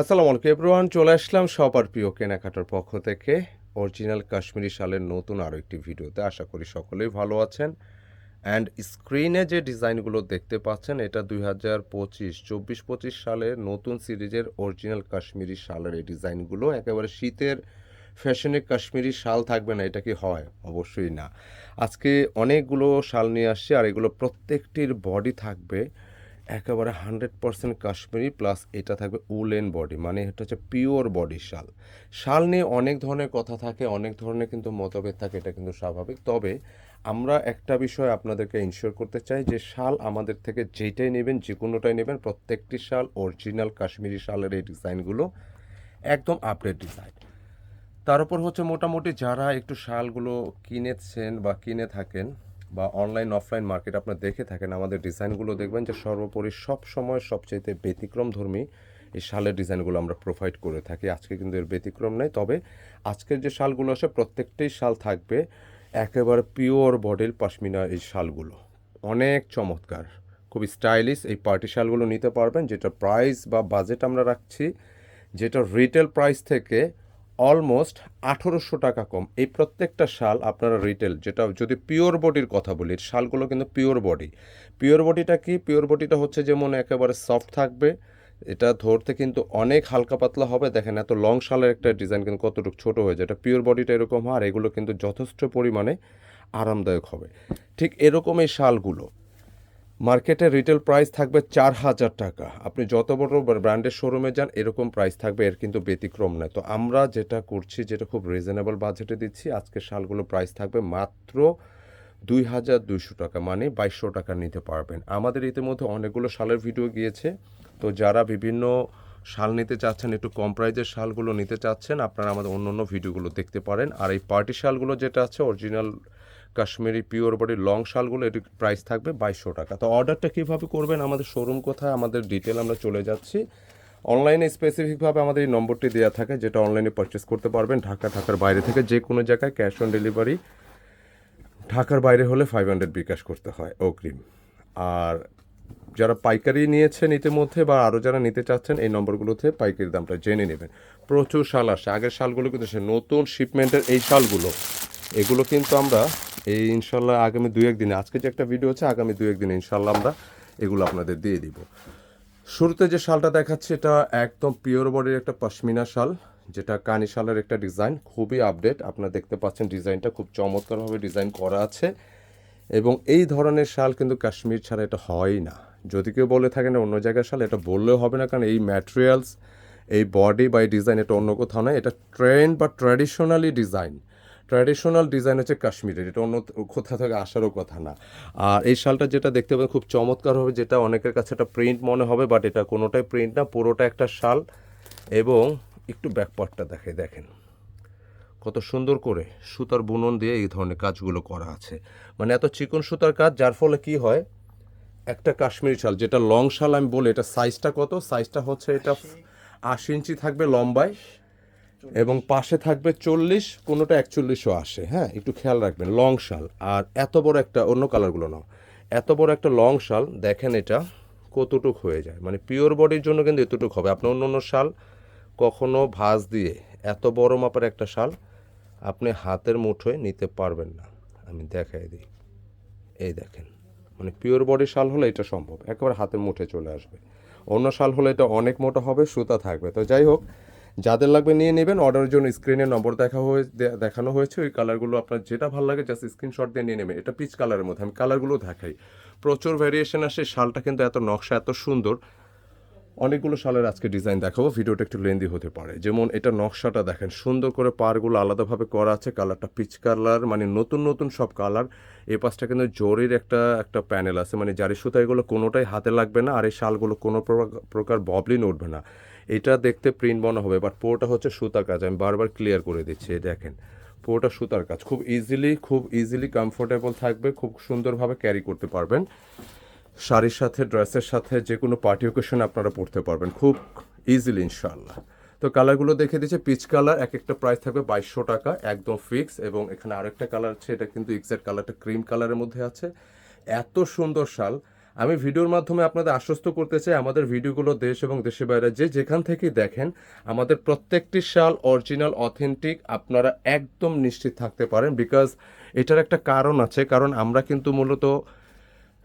আসসালামু আলাইকুম এভরিওয়ান, চলে আসলাম সবার প্রিয় কেনাকাটার পক্ষ থেকে। অরিজিনাল কাশ্মীরি শালের নতুন আরও একটি ভিডিওতে। আশা করি সকলেই ভালো আছেন। অ্যান্ড স্ক্রিনে যে ডিজাইনগুলো দেখতে পাচ্ছেন, এটা দুই হাজার পঁচিশ, চব্বিশ পঁচিশ সালের নতুন সিরিজের অরিজিনাল কাশ্মীরি শালের এই ডিজাইনগুলো। একেবারে শীতের ফ্যাশনে কাশ্মীরি শাল থাকবে না, এটা কি হয়? অবশ্যই না। আজকে অনেকগুলো শাল নিয়ে আসছি, আর এগুলো প্রত্যেকটির বডি থাকবে। একেবারে হান্ড্রেড পার্সেন্ট কাশ্মীরি, প্লাস এটা থাকবে উলেন বডি মানে এটা হচ্ছে পিওর বডি শাল। শাল নিয়ে অনেক ধরনের কথা থাকে, অনেক ধরনের কিন্তু মতভেদ থাকে, এটা কিন্তু স্বাভাবিক। তবে আমরা একটা বিষয় আপনাদেরকে ইনশিওর করতে চাই যে শাল আমাদের থেকে যেটাই নেবেন, যে কোনোটাই নেবেন, প্রত্যেকটি শাল অরিজিনাল কাশ্মীরি শালের এই ডিজাইনগুলো একদম আপডেট ডিজাইন তার উপর হচ্ছে মোটামুটি যারা একটু শালগুলো কিনেছেন বা কিনে থাকেন বা অনলাইন অফলাইন মার্কেট আপনারা দেখে থাকেন, আমাদের ডিজাইনগুলো দেখবেন যে সর্বোপরি সব সময় সবচাইতে ব্যতিক্রম ধর্মী এই শালের ডিজাইনগুলো আমরা প্রোভাইড করে থাকি। আজকে কিন্তু এর ব্যতিক্রম নেই, তবে আজকের যে শালগুলো আছে, প্রত্যেকটাই শাল থাকবে একেবারে পিওর বডির পাশমিনা এই শালগুলো। অনেক চমৎকার। খুব স্টাইলিশ এই পার্টি শালগুলো নিতে পারবেন, যেটা প্রাইস বা বাজেট আমরা রাখছি, যেটা রিটেল প্রাইস থেকে অলমোস্ট আঠেরোশো টাকা কম। এই প্রত্যেকটা শাল আপনারা রিটেল যেটা যদি পিওর বডির কথা বলি শালগুলো কিন্তু পিওর বডি পিওর বডিটা কি? পিওর বডিটা হচ্ছে যেমন একেবারে সফট থাকবে, এটা ধরতে কিন্তু অনেক হালকা পাতলা হবে। দেখেন এত লং শালের একটা ডিজাইন কিন্তু কতটুকু ছোট হয়ে যায়। এটা পিওর বডিটা এরকম হয় আর এগুলো কিন্তু যথেষ্ট পরিমাণে আরামদায়ক হবে। ঠিক এরকম এই শালগুলো। মার্কেটে রিটেল প্রাইস থাকবে চার হাজার টাকা। আপনি যত বড় ব্র্যান্ডের শোরুমে যান, এরকম প্রাইস থাকবে, এর কিন্তু ব্যতিক্রম নয়। তো আমরা যেটা করছি, যেটা খুব রিজনেবল বাজেটে দিচ্ছি আজকে শালগুলো প্রাইস থাকবে মাত্র দুই হাজার দুইশো টাকা মানে বাইশশো টাকা নিতে পারবেন। আমাদের ইতিমধ্যে অনেকগুলো শালের ভিডিও গিয়েছে। তো যারা বিভিন্ন শাল নিতে চাচ্ছেন, একটু কম প্রাইজের শালগুলো নিতে চাচ্ছেন, আপনারা আমাদের অন্য অন্য ভিডিওগুলো দেখতে পারেন। আর এই পার্টি শালগুলো যেটা আছে original Kashmiri pure body long শালগুলো এটির প্রাইস থাকবে বাইশশো টাকা। তো অর্ডারটা কীভাবে করবেন, আমাদের শোরুম কোথায়, আমাদের ডিটেল আমরা চলে যাচ্ছি। অনলাইনে স্পেসিফিকভাবে আমাদের এই নম্বরটি দেওয়া থাকে, যেটা অনলাইনে পারচেস করতে পারবেন। ঢাকা, ঢাকার বাইরে থেকে যে কোনো জায়গায় ক্যাশ অন ডেলিভারি ঢাকার বাইরে হলে ফাইভ হান্ড্রেড বিকাশ করতে হয় অগ্রিম। আর যারা পাইকারি নিয়েছেন ইতিমধ্যে বা আরও যারা নিতে চাচ্ছেন, এই নম্বরগুলোতে পাইকারি দামটা জেনে নেবেন। প্রচুর শাল আসে আগের শালগুলো কিন্তু সে নতুন শিপমেন্টের এই শালগুলো, এগুলো কিন্তু আমরা এই ইনশাল্লাহ আগামী দু একদিনে, আজকে যে একটা ভিডিও আছে, আগামী দু একদিনে ইনশাল্লাহ আমরা এগুলো আপনাদের দিয়ে দিব। শুরুতে যে শালটা দেখাচ্ছি, এটা একদম পিওর বডির একটা পশমিনা শাল, যেটা কানি শালের একটা ডিজাইন খুবই আপডেট আপনারা দেখতে পাচ্ছেন ডিজাইনটা খুব চমৎকারভাবে ডিজাইন করা আছে। এবং এই ধরনের শাল কিন্তু কাশ্মীর ছাড়া এটা হয় না। যদি কেউ বলে থাকেন অন্য জায়গার শাল, এটা বললেও হবে না, কারণ এই ম্যাটেরিয়ালস এই বডি বা এই ডিজাইন এটা অন্য কোথাও নয়। এটা ট্রেন্ড বা ট্র্যাডিশনালি ডিজাইন ট্র্যাডিশনাল ডিজাইন হচ্ছে কাশ্মীরের এটা অন্য কোথা থেকে আসারও কথা না। আর এই শালটা যেটা দেখতে পাবেন খুব চমৎকার হবে যেটা অনেকের কাছে একটা প্রিন্ট মনে হবে বাট এটা কোনোটাই প্রিন্ট না পুরোটা একটা শাল। এবং একটু ব্যাকপার্টটা দেখে দেখেন। কত সুন্দর করে সুতার বুনন দিয়ে এই ধরনের কাজগুলো করা আছে। মানে এত চিকন সুতার কাজ যার ফলে কি হয় একটা কাশ্মীরি শাল যেটা লং শাল আমি বলি এটা সাইজটা কত? সাইজটা হচ্ছে এটা আশি ইঞ্চি থাকবে লম্বায়। এবং পাশে থাকবে চল্লিশ, কোনোটা একচল্লিশও আসে। হ্যাঁ একটু খেয়াল রাখবেন, লং শাল। আর এত বড় একটা, অন্য কালারগুলো নাও। এত বড় একটা লং শাল, দেখেন এটা কতটুক হয়ে যায়। মানে পিওর বডির জন্য কিন্তু এতটুক হবে। আপনার অন্য অন্য শাল কখনো ভাঁজ দিয়ে এত বড় মাপের একটা শাল আপনি হাতের মুঠোয় নিতে পারবেন না। আমি দেখাই দিই। এই দেখেন মানে পিওর বডি শাল হলে এটা সম্ভব। একেবারে হাতের মুঠে চলে আসবে। অন্য শাল হলে এটা অনেক মোটা হবে, সুতা থাকবে। তো যাই হোক যাদের লাগবে নিয়ে নেবেন অর্ডারের জন্য স্ক্রিনে নম্বর দেখা হয়ে দেখানো হয়েছে, ওই কালারগুলো আপনার যেটা ভালো লাগে জাস্ট স্ক্রিনশট দিয়ে নিয়ে নেবেন। এটা পিচ কালারের মধ্যে, আমি কালারগুলো দেখাই। প্রচুর ভ্যারিয়েশন আসে, শালটা কিন্তু এত নকশা, এত সুন্দর। অনেকগুলো শালের আজকে ডিজাইন দেখাবো, ভিডিওটা একটু লেন্দি হতে পারে। যেমন এটা নকশাটা দেখেন, সুন্দর করে পারগুলো আলাদাভাবে করা আছে কালারটা পিচ কালার মানে নতুন নতুন সব কালার এই পাশটা কিন্তু জরির একটা একটা প্যানেল আছে মানে জারি সুতা এগুলো কোনোটাই হাতে লাগবে না, আর এই শালগুলো কোনো প্রকা- প্রকার ববলিন উঠবে না। এটা দেখতে প্রিন্ট মনে হবে বাট পুরোটা হচ্ছে সুতা কাজ। আমি বারবার ক্লিয়ার করে দিচ্ছি দেখেন। পুরোটা সুতার কাজ। খুব ইজিলি খুব ইজিলি কমফোর্টেবল থাকবে, খুব সুন্দরভাবে ক্যারি করতে পারবেন। শাড়ির সাথে ড্রেসের সাথে যে কোনো পার্টি ওকেশন আপনারা পরতে পারবেন, খুব ইজিলি ইনশাল্লাহ তো কালারগুলো দেখে দিচ্ছে পিচ কালার এক একটা প্রাইস থাকবে বাইশশো টাকা, একদম ফিক্স এবং এখানে আরেকটা কালার আছে, এটা কিন্তু এক্সাক্ট কালারটা ক্রিম কালারের মধ্যে আছে। এত সুন্দর শাল আমি ভিডিওর মাধ্যমে আপনাদের আশ্বস্ত করতে চাই, আমাদের ভিডিওগুলো দেশ এবং দেশের বাইরে যে যেখান থেকেই দেখেন, আমাদের প্রত্যেকটি শাল অরিজিনাল, অথেন্টিক আপনারা একদম নিশ্চিত থাকতে পারেন বিকজ এটার একটা কারণ আছে। কারণ আমরা কিন্তু মূলত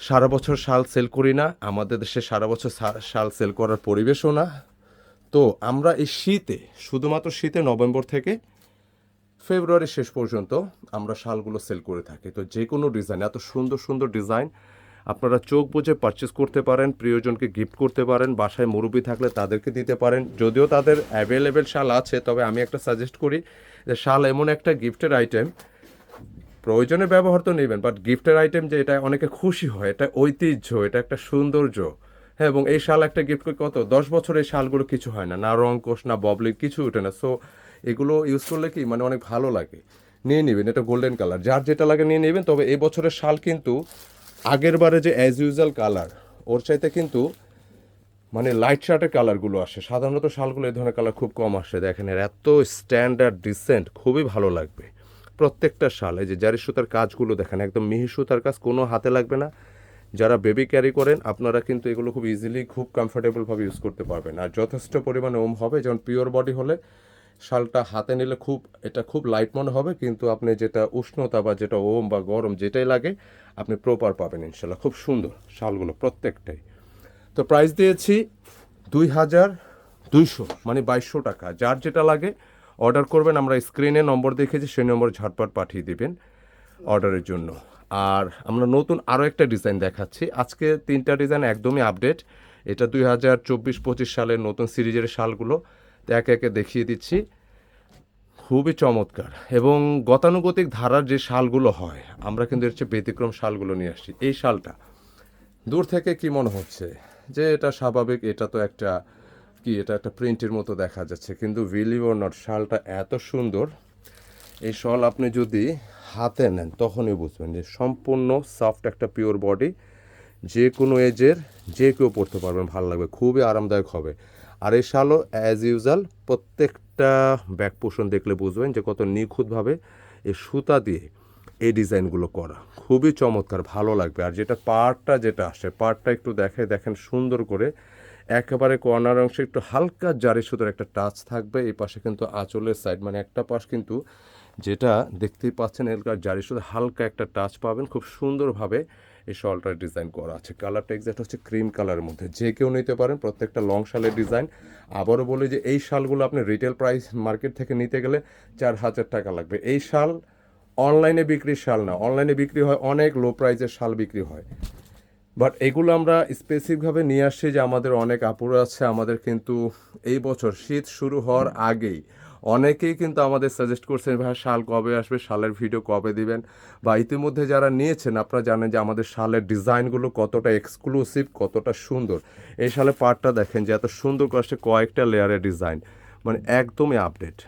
সারা বছর শাল সেল করি না, আমাদের দেশে সারা বছর শাল সেল করার পরিবেশও না। তো আমরা এই শীতে, শুধুমাত্র শীতে নভেম্বর থেকে ফেব্রুয়ারি শেষ পর্যন্ত আমরা শালগুলো সেল করে থাকি। তো যে কোনো ডিজাইন এত সুন্দর সুন্দর ডিজাইন আপনারা চোখ বুঝে পারচেস করতে পারেন, প্রিয়জনকে গিফট করতে পারেন, বাসায় মুরব্বী থাকলে তাদেরকে দিতে পারেন। যদিও তাদের অ্যাভেলেবেল শাল আছে, তবে আমি একটা সাজেস্ট করি যে শাল এমন একটা গিফটের আইটেম প্রয়োজনে ব্যবহার তো নেবেন বাট গিফটের আইটেম যে এটা অনেকে খুশি হয়, এটা ঐতিহ্য, এটা একটা সৌন্দর্য। হ্যাঁ এবং এই শাল একটা গিফট কত? দশ বছর এই শালগুলো কিছু হয় না না রং কোষ, না ববলিং কিছু ওঠে না। সো এগুলো ইউজ করলে কি মানে অনেক ভালো লাগে। নিয়ে নেবেন, এটা গোল্ডেন কালার যার যেটা লাগে নিয়ে নেবেন, তবে এই বছরের শাল কিন্তু আগের বারে যে অ্যাজ ইউজুয়াল কালার ওর চাইতে কিন্তু মানে লাইট শার্টের কালারগুলো আসে। সাধারণত শালগুলো এই ধরনের কালার খুব কম আসে। দেখেন এর এত স্ট্যান্ডার্ড ডিসেন্ট খুবই ভালো লাগবে। প্রত্যেকটা শাল, এই যে জারি সুতার কাজগুলো দেখেন, একদম মিহি সুতার কাজ, কোনো হাতে লাগবে না। যারা বেবি ক্যারি করেন, আপনারা কিন্তু এগুলো খুব ইজিলি খুব কমফোর্টেবলভাবে ইউজ করতে পারবেন। আর যথেষ্ট পরিমাণে ওম হবে, যেমন পিওর বডি হলে শালটা হাতে নিলে খুব, এটা খুব লাইট মনে হবে, কিন্তু আপনি যেটা উষ্ণতা বা যেটা ওম বা গরম যেটাই লাগে, আপনি প্রপার পাবেন ইনশাল্লাহ খুব সুন্দর শালগুলো প্রত্যেকটাই। তো প্রাইস দিয়েছি দুই হাজার দুইশো মানে বাইশশো টাকা। যার যেটা লাগে অর্ডার করবেন। আমরা স্ক্রিনে নম্বর দেখেছি, সেই নম্বর ঝটপট পাঠিয়ে দিবেন অর্ডারের জন্য। আর আমরা নতুন আরও একটা ডিজাইন দেখাচ্ছি। আজকে তিনটা ডিজাইন একদমই আপডেট এটা দুই হাজার চব্বিশ পঁচিশ সালের নতুন সিরিজের শালগুলো। একে একে দেখিয়ে দিচ্ছি। খুবই চমৎকার এবং গতানুগতিক ধারার যে শালগুলো হয়, আমরা কিন্তু এর চেয়ে ব্যতিক্রম শালগুলো নিয়ে আসছি। এই শালটা, দূর থেকে কি মনে হচ্ছে যে এটা স্বাভাবিক, এটা তো একটা কি, এটা একটা প্রিন্টের মতো দেখা যাচ্ছে, কিন্তু বিলিভ নট শালটা এত সুন্দর। এই শাল আপনি যদি হাতে নেন, তখনই বুঝবেন যে সম্পূর্ণ সফট একটা পিওর বডি যে কোনো এজের যে কেউ পরতে পারবেন, ভালো লাগবে, খুবই আরামদায়ক হবে। আর এই শালও অ্যাজ ইউজাল প্রত্যেকটা ব্যাক পোষণ দেখলে বুঝবেন যে কত নিখুঁতভাবে এই সুতা দিয়ে এই ডিজাইনগুলো করা। খুবই চমৎকার, ভালো লাগবে। আর যেটা পার্টটা যেটা আসে পার্টটা একটু দেখে, দেখেন সুন্দর করে। একেবারে কর্নার অংশে একটু হালকা জারি সুতোর একটা টাচ থাকবে। এই পাশে কিন্তু আঁচলের সাইড মানে একটা পাশ কিন্তু যেটা দেখতেই পাচ্ছেন এলকার জারি সুতো হালকা একটা টাচ পাবেন। খুব সুন্দরভাবে এই শলটার ডিজাইন করা আছে। কালারটা এক্সাক্ট হচ্ছে ক্রিম কালারের মধ্যে। যে কেউ নিতে পারেন, প্রত্যেকটা লং শালের ডিজাইন আবারও বলি যে এই শালগুলো আপনি রিটেল প্রাইস মার্কেট থেকে নিতে গেলে চার হাজার টাকা লাগবে। এই শাল অনলাইনে বিক্রির শাল না। অনলাইনে বিক্রি হয়, অনেক লো প্রাইসের শাল বিক্রি হয়। বাট এগুলো আমরা স্পেসিফিকভাবে নিয়ে আসছি যে আমাদের অনেক আপুরা আছে, আমাদের কিন্তু এই বছর শীত শুরু হওয়ার আগেই। অনেকেই কিন্তু আমাদের সাজেস্ট করছেন, ভাই, শাল কবে আসবে? শালের ভিডিও কবে দিবেন? বা ইতিমধ্যে যারা নিয়েছেন, আপনারা জানেন যে আমাদের শালের ডিজাইনগুলো কতটা এক্সক্লুসিভ কতটা সুন্দর। এই শালের পার্টটা দেখেন যে এত সুন্দর কষ্টে কয়েকটা লেয়ারের ডিজাইন মানে একদমই আপডেট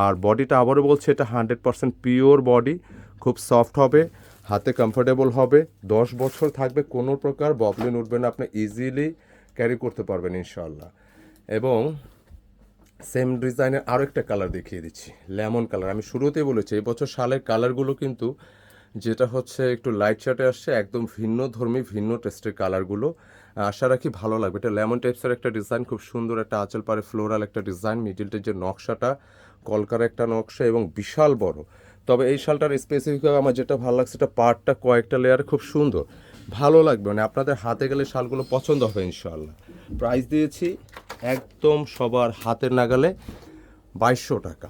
আর বডিটা আবারও বলছে, এটা হান্ড্রেড পার্সেন্ট পিওর বডি খুব সফট হবে, হাতে কমফোর্টেবল হবে। দশ বছর থাকবে, কোনো প্রকার ববলিন উঠবে না, আপনি ইজিলি ক্যারি করতে পারবেন ইনশাল্লাহ এবং সেম ডিজাইনের আরও একটা কালার দেখিয়ে দিচ্ছি, লেমন কালার। আমি শুরুতেই বলেছি, এই বছর শালের কালারগুলো কিন্তু যেটা হচ্ছে একটু লাইট শার্টে আসছে, একদম ভিন্ন ধর্মী, ভিন্ন টেস্টের কালারগুলো। আশা রাখি ভালো লাগবে। এটা লেমন টাইপসের একটা ডিজাইন খুব সুন্দর একটা আঁচল পারে ফ্লোরাল একটা ডিজাইন মিডিলটের যে নকশাটা, কলকার একটা নকশা এবং বিশাল বড়। তবে এই শালটার স্পেসিফিকভাবে আমার যেটা ভালো লাগছে, এটা পার্টটা কয়েকটা লেয়ার খুব সুন্দর। ভালো লাগবে মানে আপনাদের হাতে গেলে শালগুলো পছন্দ হবে ইনশাল্লাহ প্রাইস দিয়েছি একদম সবার হাতের নাগালে বাইশশো টাকা।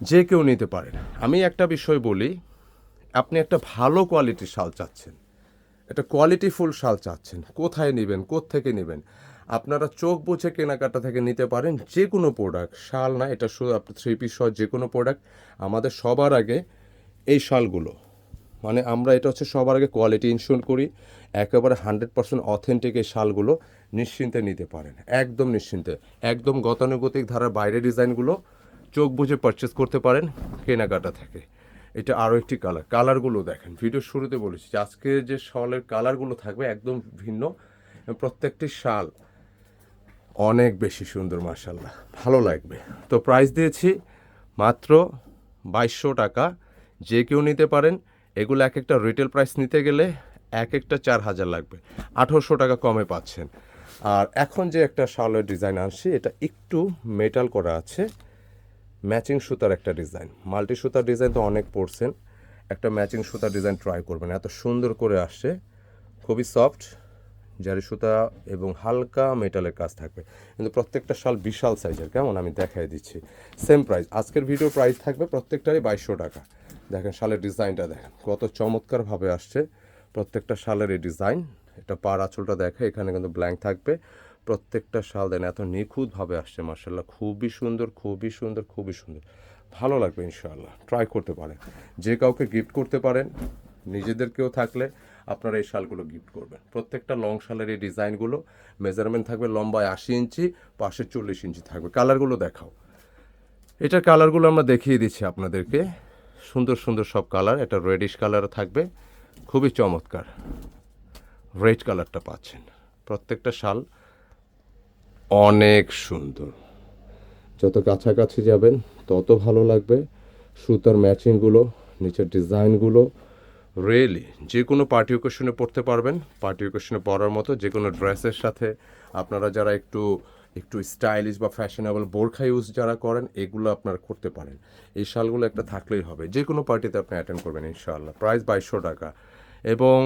যে কেউ নিতে পারেন আমি একটা বিষয় বলি, আপনি একটা ভালো কোয়ালিটির শাল চাচ্ছেন। একটা কোয়ালিটিফুল শাল চাচ্ছেন। কোথায় নেবেন থেকে নেবেন? আপনারা চোখ বুঝে কেনাকাটা থেকে নিতে পারেন যে কোনো প্রোডাক্ট শাল না, এটা শুধু আপনার থ্রি পিস সহ যে কোনো প্রোডাক্ট আমাদের সবার আগে এই শালগুলো। মানে আমরা এটা হচ্ছে সবার আগে কোয়ালিটি ইনশোর করি, একেবারে হান্ড্রেড পার্সেন্ট অথেন্টিক এই শালগুলো নিশ্চিন্তে নিতে পারেন, একদম নিশ্চিন্তে, একদম গতানুগতিক ধারার বাইরে ডিজাইনগুলো চোখ বুঝে পারচেস করতে পারেন, কেনাকাটা থেকে। এটা আরও একটি কালার কালারগুলো দেখেন ভিডিও শুরুতে বলেছি যে আজকে যে শলের কালারগুলো থাকবে একদম ভিন্ন, প্রত্যেকটি শাল অনেক বেশি সুন্দর মার্শাল্লাহ ভালো লাগবে। তো প্রাইস দিয়েছি মাত্র বাইশশো টাকা, যে কেউ নিতে পারেন এগুলো এক একটা রিটেল প্রাইস নিতে গেলে এক একটা চার হাজার লাগবে। আঠারোশো টাকা কমে পাচ্ছেন। আর এখন যে একটা শালের ডিজাইন আনছি, এটা একটু মেটাল করা আছে। ম্যাচিং সুতার একটা ডিজাইন মাল্টি সুতার ডিজাইন তো অনেক পড়ছেন একটা ম্যাচিং সুতার ডিজাইন ট্রাই করবেন। এত সুন্দর করে আসছে। খুবই সফট জারি সুতা এবং হালকা মেটালের কাজ থাকবে। কিন্তু প্রত্যেকটা শাল বিশাল সাইজের কেমন? আমি দেখাই দিচ্ছি। সেম প্রাইস আজকের ভিডিও প্রাইস থাকবে প্রত্যেকটারই বাইশশো টাকা। দেখেন শালের ডিজাইনটা দেখেন। কত চমৎকারভাবে আসছে। প্রত্যেকটা শালের এই ডিজাইন, এটা পার আঁচলটা দেখে, এখানে কিন্তু ব্ল্যাঙ্ক থাকবে। প্রত্যেকটা শাল দেন এত নিখুঁতভাবে আসছে মার্শাল্লাহ খুবই সুন্দর খুবই সুন্দর খুবই সুন্দর। ভালো লাগবে, ইনশাআল্লাহ। ট্রাই করতে পারেন। যে কাউকে গিফট করতে পারেন, নিজেদেরকেও থাকলে আপনারা এই শালগুলো গিফট করবেন। প্রত্যেকটা লং শালের এই ডিজাইনগুলো মেজারমেন্ট থাকবে লম্বায় আশি ইঞ্চি, পাশে চল্লিশ ইঞ্চি থাকবে। কালারগুলো দেখাও। এটার কালারগুলো আমরা দেখিয়ে দিচ্ছি আপনাদেরকে। সুন্দর সুন্দর সব কালার এটা রেডিশ কালার থাকবে, খুবই চমৎকার। রেড কালারটা পাচ্ছেন। প্রত্যেকটা শাল অনেক সুন্দর। যত কাছাকাছি যাবেন, তত ভালো লাগবে। সুতার ম্যাচিংগুলো নিচের ডিজাইনগুলো রিয়েলি যে কোনো পার্টি ওকেশনে পড়তে পারবেন। পার্টি ওকেশনে পরার মতো যে কোনো ড্রেসের সাথে আপনারা যারা একটু একটু স্টাইলিশ বা ফ্যাশনেবল বোরখা ইউজ যারা করেন, এগুলো আপনারা করতে পারেন। এই শালগুলো একটা থাকলেই হবে। যে কোনো পার্টিতে আপনি অ্যাটেন্ড করবেন ইনশাআল্লাহ। প্রাইস বাইশশো টাকা। এবং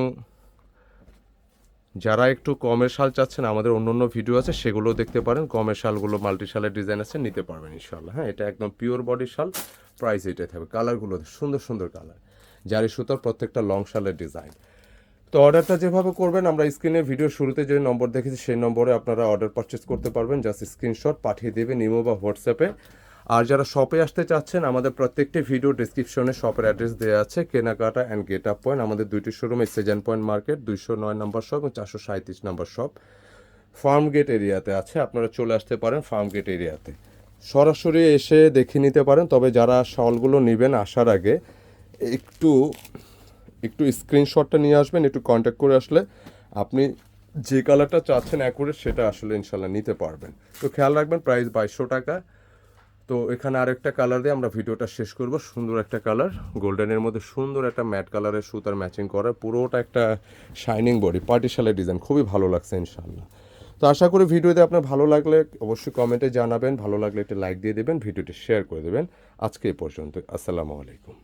যারা একটু কমের শাল চাচ্ছেন, আমাদের অন্য অন্য ভিডিও আছে সেগুলো দেখতে পারেন। কমের শালগুলো মাল্টি শালের ডিজাইন আছে, নিতে পারবেন ইনশাল্লাহ হ্যাঁ এটা একদম পিওর বডি শাল প্রাইস এটাই থাকবে। কালারগুলো সুন্দর সুন্দর কালার জারি সুতোর প্রত্যেকটা লং শালের ডিজাইন তো অর্ডারটা যেভাবে করবেন, আমরা স্ক্রিনে ভিডিও শুরুতে যে নম্বর দেখেছি, সেই নম্বরে আপনারা অর্ডার পারচেস করতে পারবেন। জাস্ট স্ক্রিনশট পাঠিয়ে দেবেন ইমো বা হোয়াটসঅ্যাপে আর যারা শপে আসতে চাচ্ছেন, আমাদের প্রত্যেকটি ভিডিও ডিসক্রিপশনে শপের অ্যাড্রেস দেওয়া আছে। কেনাকাটা অ্যান্ড গেট আপ পয়েন্ট আমাদের দুইটি শোরুমে সেজেন পয়েন্ট মার্কেট দুইশো নয় নম্বর শপ এবং চারশো সাঁত্রিশ নম্বর শপ ফার্ম গেট এরিয়াতে আছে, আপনারা চলে আসতে পারেন ফার্ম গেট এরিয়াতে সরাসরি এসে দেখে নিতে পারেন, তবে যারা শলগুলো নেবেন আসার আগে, একটু একটু স্ক্রিনশটটা নিয়ে আসবেন, একটু কন্ট্যাক্ট করে আসলে আপনি যে কালারটা চাচ্ছেন অ্যাকুরেট সেটা আসলে ইনশাল্লাহ নিতে পারবেন। তো খেয়াল রাখবেন প্রাইস বাইশশো টাকা। তো এখানে আরেকটা কালার দিয়ে আমরা ভিডিওটা শেষ করব। সুন্দর একটা কালার গোল্ডেনের মধ্যে সুন্দর একটা ম্যাট কালারের সুতার ম্যাচিং করা, পুরোটা একটা শাইনিং বডি পার্টিশালের ডিজাইন খুবই ভালো লাগছে ইনশাল্লাহ। তো আশা করি ভিডিওতে আপনার ভালো লাগলে অবশ্যই কমেন্টে জানাবেন, ভালো লাগলে একটা লাইক দিয়ে দেবেন, ভিডিওটি শেয়ার করে দেবেন। আজকে এই পর্যন্ত আসসালামু আলাইকুম।